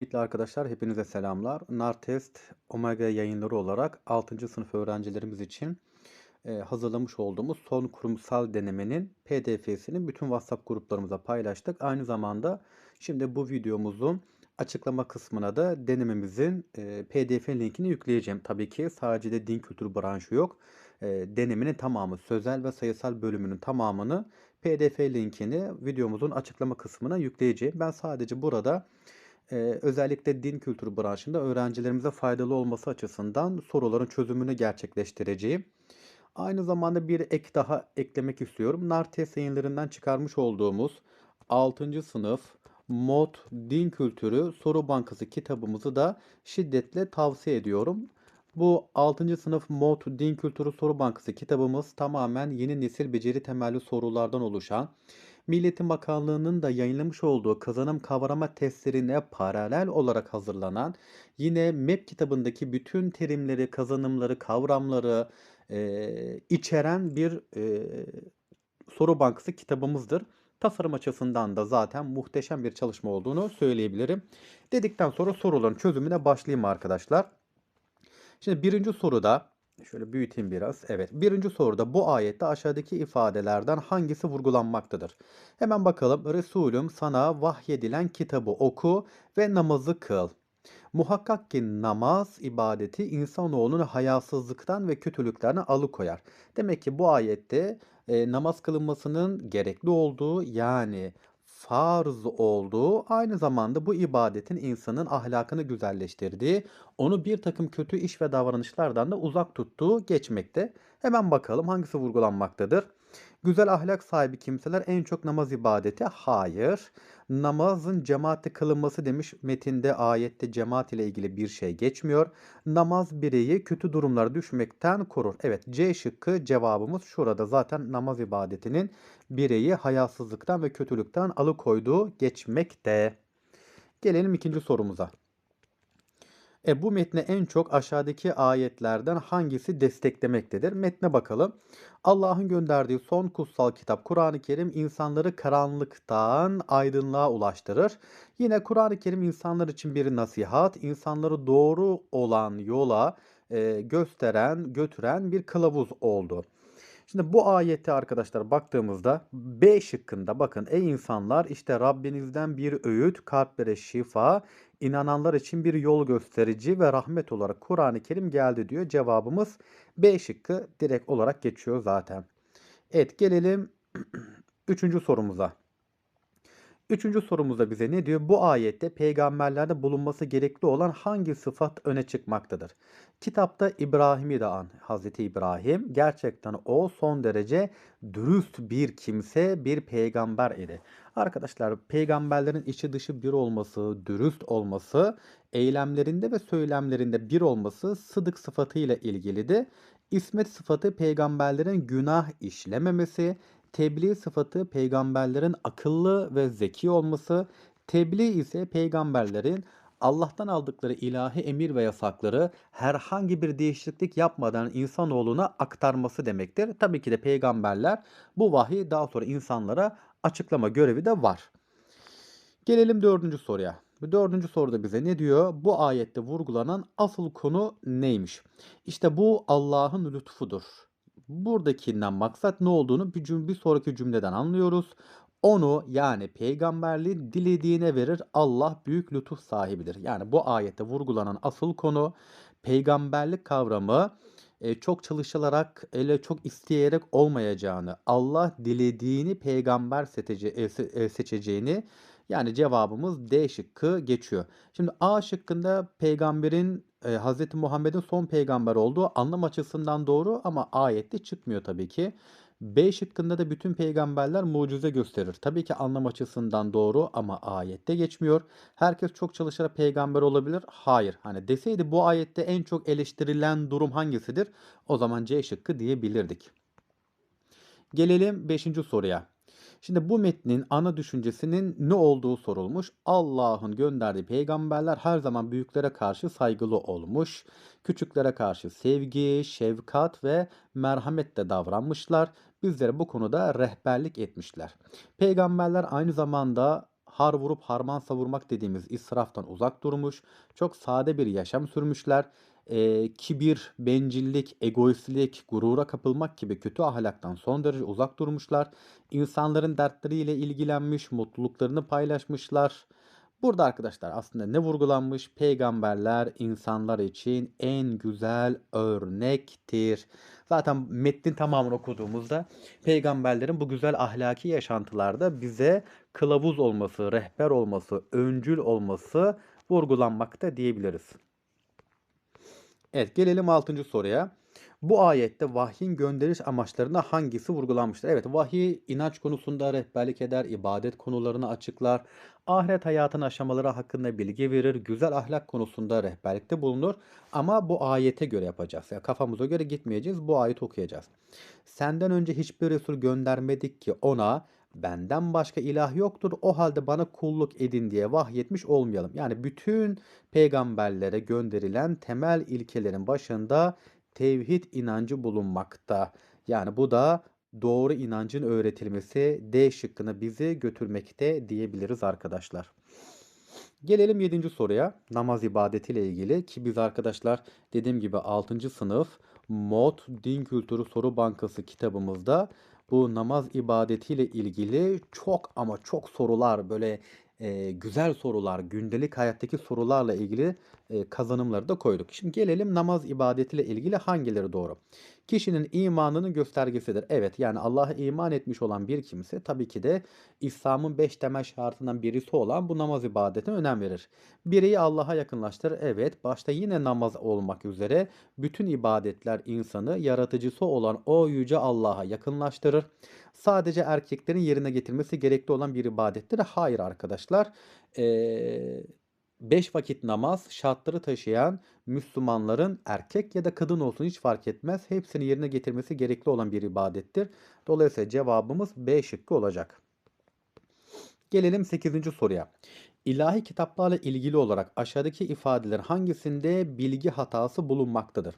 Öncelikle arkadaşlar hepinize selamlar. Nartest Omega yayınları olarak 6. sınıf öğrencilerimiz için e, hazırlamış olduğumuz son kurumsal denemenin PDF'sini bütün WhatsApp gruplarımıza paylaştık. Aynı zamanda şimdi bu videomuzun açıklama kısmına da denememizin e, PDF linkini yükleyeceğim. Tabii ki sadece de din kültürü branşı yok. E, denemenin tamamı sözel ve sayısal bölümünün tamamını PDF linkini videomuzun açıklama kısmına yükleyeceğim. Ben sadece burada Eee, özellikle din kültürü branşında öğrencilerimize faydalı olması açısından soruların çözümünü gerçekleştireceğim. Aynı zamanda bir ek daha eklemek istiyorum. Nartes yayınlarından çıkarmış olduğumuz 6. sınıf Mod Din Kültürü Soru Bankası kitabımızı da şiddetle tavsiye ediyorum. Bu 6. sınıf Mod Din Kültürü Soru Bankası kitabımız tamamen yeni nesil beceri temelli sorulardan oluşan Milli Eğitim Bakanlığı'nın da yayınlamış olduğu kazanım kavrama testlerine paralel olarak hazırlanan, yine MEP kitabındaki bütün terimleri, kazanımları, kavramları eee, içeren bir eee, soru bankası kitabımızdır. Tasarım açısından da zaten muhteşem bir çalışma olduğunu söyleyebilirim. Dedikten sonra soruların çözümüne başlayayım arkadaşlar. Şimdi birinci soruda şöyle büyüteyim biraz. Evet, birinci soruda bu ayette aşağıdaki ifadelerden hangisi vurgulanmaktadır? Hemen bakalım. Resulüm sana vahyedilen kitabı oku ve namazı kıl. Muhakkak ki namaz ibadeti insanoğlunu hayasızlıktan ve kötülüklerden alıkoyar. Demek ki bu ayette e, namaz kılınmasının gerekli olduğu yani farz olduğu aynı zamanda bu ibadetin insanın ahlakını güzelleştirdiği, onu bir takım kötü iş ve davranışlardan da uzak tuttuğu geçmekte. Hemen bakalım hangisi vurgulanmaktadır? Güzel ahlak sahibi kimseler en çok namaz ibadeti? Hayır. Namazın cemaatle kılınması demiş metinde ayette cemaat ile ilgili bir şey geçmiyor. Namaz bireyi kötü durumlara düşmekten korur. Evet C şıkkı cevabımız şurada zaten namaz ibadetinin bireyi hayasızlıktan ve kötülükten alıkoyduğu geçmekte. Gelelim ikinci sorumuza. E, bu metne en çok aşağıdaki ayetlerden hangisi desteklemektedir? Metne bakalım. Allah'ın gönderdiği son kutsal kitap Kur'an-ı Kerim insanları karanlıktan aydınlığa ulaştırır. Yine Kur'an-ı Kerim insanlar için bir nasihat, insanları doğru olan yola e, gösteren, götüren bir kılavuz oldu. Şimdi bu ayette arkadaşlar baktığımızda B şıkkında bakın ey insanlar işte Rabbinizden bir öğüt, kalplere şifa, inananlar için bir yol gösterici ve rahmet olarak Kur'an-ı Kerim geldi diyor. Cevabımız B şıkkı direkt olarak geçiyor zaten. Evet gelelim üçüncü sorumuza. Üçüncü sorumuzda bize ne diyor? Bu ayette peygamberlerde bulunması gerekli olan hangi sıfat öne çıkmaktadır? Kitapta İbrahim'i de an. Hazreti İbrahim gerçekten o son derece dürüst bir kimse, bir peygamber idi. Arkadaşlar peygamberlerin içi dışı bir olması, dürüst olması, eylemlerinde ve söylemlerinde bir olması sıdık sıfatıyla ilgilidir. İsmet sıfatı peygamberlerin günah işlememesi, Tebliğ sıfatı peygamberlerin akıllı ve zeki olması, tebliğ ise peygamberlerin Allah'tan aldıkları ilahi emir ve yasakları herhangi bir değişiklik yapmadan insanoğluna aktarması demektir. Tabii ki de peygamberler bu vahiy daha sonra insanlara açıklama görevi de var. Gelelim dördüncü soruya. Dördüncü soruda bize ne diyor? Bu ayette vurgulanan asıl konu neymiş? İşte bu Allah'ın lütfudur. Buradakinden maksat ne olduğunu bir, cüm bir sonraki cümleden anlıyoruz. Onu yani peygamberliği dilediğine verir. Allah büyük lütuf sahibidir. Yani bu ayette vurgulanan asıl konu peygamberlik kavramı e, çok çalışılarak, ele çok isteyerek olmayacağını, Allah dilediğini peygamber seçece, e, seçeceğini yani cevabımız D şıkkı geçiyor. Şimdi A şıkkında peygamberin e, Hz. Muhammed'in son peygamber olduğu anlam açısından doğru ama ayette çıkmıyor tabii ki. B şıkkında da bütün peygamberler mucize gösterir. Tabii ki anlam açısından doğru ama ayette geçmiyor. Herkes çok çalışarak peygamber olabilir. Hayır. Hani deseydi bu ayette en çok eleştirilen durum hangisidir? O zaman C şıkkı diyebilirdik. Gelelim 5. soruya. Şimdi bu metnin ana düşüncesinin ne olduğu sorulmuş. Allah'ın gönderdiği peygamberler her zaman büyüklere karşı saygılı olmuş. Küçüklere karşı sevgi, şefkat ve merhametle davranmışlar. Bizlere bu konuda rehberlik etmişler. Peygamberler aynı zamanda har vurup harman savurmak dediğimiz israftan uzak durmuş, çok sade bir yaşam sürmüşler. Eee, kibir, bencillik, egoistlik, gurura kapılmak gibi kötü ahlaktan son derece uzak durmuşlar. İnsanların dertleriyle ilgilenmiş, mutluluklarını paylaşmışlar. Burada arkadaşlar aslında ne vurgulanmış? Peygamberler insanlar için en güzel örnektir. Zaten metnin tamamını okuduğumuzda peygamberlerin bu güzel ahlaki yaşantılarda bize kılavuz olması, rehber olması, öncül olması vurgulanmakta diyebiliriz. Evet gelelim 6. soruya. Bu ayette vahyin gönderiş amaçlarına hangisi vurgulanmıştır? Evet vahiy inanç konusunda rehberlik eder, ibadet konularını açıklar, ahiret hayatın aşamaları hakkında bilgi verir, güzel ahlak konusunda rehberlikte bulunur. Ama bu ayete göre yapacağız. Yani kafamıza göre gitmeyeceğiz, bu ayeti okuyacağız. Senden önce hiçbir Resul göndermedik ki ona benden başka ilah yoktur. O halde bana kulluk edin diye vahyetmiş olmayalım. Yani bütün peygamberlere gönderilen temel ilkelerin başında tevhid inancı bulunmakta. Yani bu da doğru inancın öğretilmesi D şıkkını bizi götürmekte diyebiliriz arkadaşlar. Gelelim 7. soruya. Namaz ibadetiyle ilgili ki biz arkadaşlar dediğim gibi 6. sınıf Mod Din Kültürü Soru Bankası kitabımızda bu namaz ibadetiyle ilgili çok ama çok sorular böyle e, güzel sorular, gündelik hayattaki sorularla ilgili e, kazanımları da koyduk. Şimdi gelelim namaz ibadetiyle ilgili hangileri doğru? Kişinin imanının göstergesidir. Evet yani Allah'a iman etmiş olan bir kimse tabii ki de İslam'ın beş temel şartından birisi olan bu namaz ibadetine önem verir. Bireyi Allah'a yakınlaştırır. Evet başta yine namaz olmak üzere bütün ibadetler insanı yaratıcısı olan o yüce Allah'a yakınlaştırır. Sadece erkeklerin yerine getirmesi gerekli olan bir ibadettir. Hayır arkadaşlar. Ee, Beş vakit namaz şartları taşıyan Müslümanların erkek ya da kadın olsun hiç fark etmez. Hepsini yerine getirmesi gerekli olan bir ibadettir. Dolayısıyla cevabımız B şıkkı olacak. Gelelim 8. soruya. İlahi kitaplarla ilgili olarak aşağıdaki ifadeler hangisinde bilgi hatası bulunmaktadır?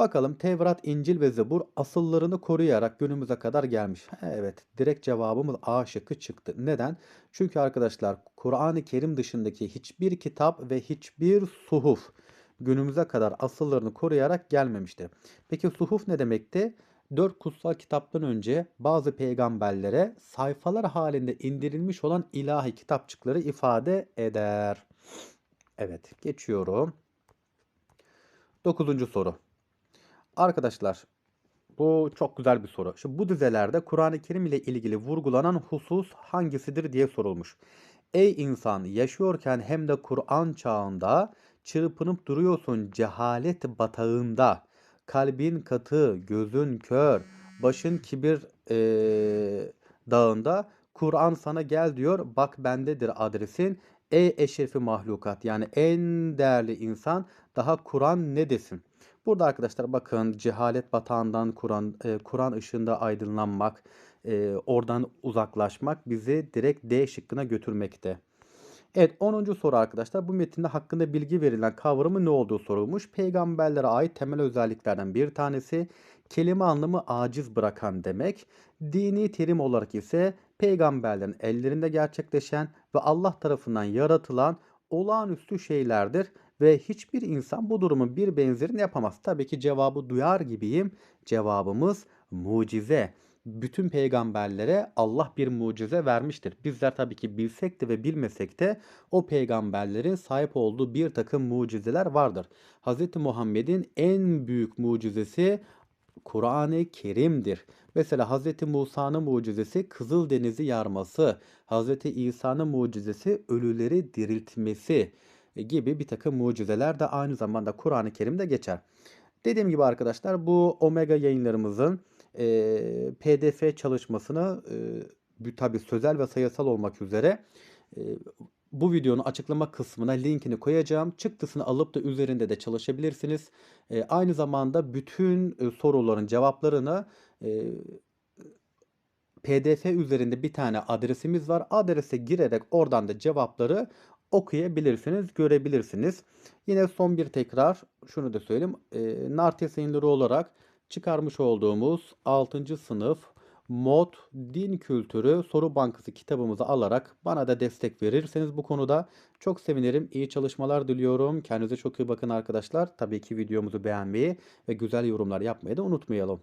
Bakalım Tevrat, İncil ve Zebur asıllarını koruyarak günümüze kadar gelmiş. Evet, direkt cevabımız A şıkkı çıktı. Neden? Çünkü arkadaşlar Kur'an-ı Kerim dışındaki hiçbir kitap ve hiçbir suhuf günümüze kadar asıllarını koruyarak gelmemiştir. Peki suhuf ne demekti? Dört kutsal kitaptan önce bazı peygamberlere sayfalar halinde indirilmiş olan ilahi kitapçıkları ifade eder. Evet, geçiyorum. Dokuzuncu soru. Arkadaşlar bu çok güzel bir soru. Şimdi bu dizelerde Kur'an-ı Kerim ile ilgili vurgulanan husus hangisidir diye sorulmuş. Ey insan yaşıyorken hem de Kur'an çağında çırpınıp duruyorsun cehalet batağında. Kalbin katı, gözün kör, başın kibir ee, dağında. Kur'an sana gel diyor. Bak bendedir adresin. Ey eşrefi mahlukat yani en değerli insan daha Kur'an ne desin? Burada arkadaşlar bakın cehalet batağından Kur'an e, Kur'an ışığında aydınlanmak, e, oradan uzaklaşmak bizi direkt D şıkkına götürmekte. Evet 10. soru arkadaşlar bu metinde hakkında bilgi verilen kavramı ne olduğu sorulmuş. Peygamberlere ait temel özelliklerden bir tanesi kelime anlamı aciz bırakan demek. Dini terim olarak ise peygamberlerin ellerinde gerçekleşen ve Allah tarafından yaratılan olağanüstü şeylerdir ve hiçbir insan bu durumun bir benzerini yapamaz. Tabii ki cevabı duyar gibiyim. Cevabımız mucize. Bütün peygamberlere Allah bir mucize vermiştir. Bizler tabii ki bilsek de ve bilmesek de o peygamberlerin sahip olduğu bir takım mucizeler vardır. Hz. Muhammed'in en büyük mucizesi Kur'an-ı Kerim'dir. Mesela Hz. Musa'nın mucizesi Kızıldeniz'i yarması, Hz. İsa'nın mucizesi ölüleri diriltmesi gibi bir takım mucizeler de aynı zamanda Kur'an-ı Kerim'de geçer. Dediğim gibi arkadaşlar bu Omega yayınlarımızın e, PDF çalışmasını e, tabi sözel ve sayısal olmak üzere e, bu videonun açıklama kısmına linkini koyacağım. Çıktısını alıp da üzerinde de çalışabilirsiniz. E, aynı zamanda bütün e, soruların cevaplarını e, PDF üzerinde bir tane adresimiz var. Adrese girerek oradan da cevapları okuyabilirsiniz, görebilirsiniz. Yine son bir tekrar şunu da söyleyeyim. E, Nartes yayınları olarak çıkarmış olduğumuz 6. sınıf Mod Din Kültürü Soru Bankası kitabımızı alarak bana da destek verirseniz bu konuda çok sevinirim. İyi çalışmalar diliyorum. Kendinize çok iyi bakın arkadaşlar. Tabii ki videomuzu beğenmeyi ve güzel yorumlar yapmayı da unutmayalım.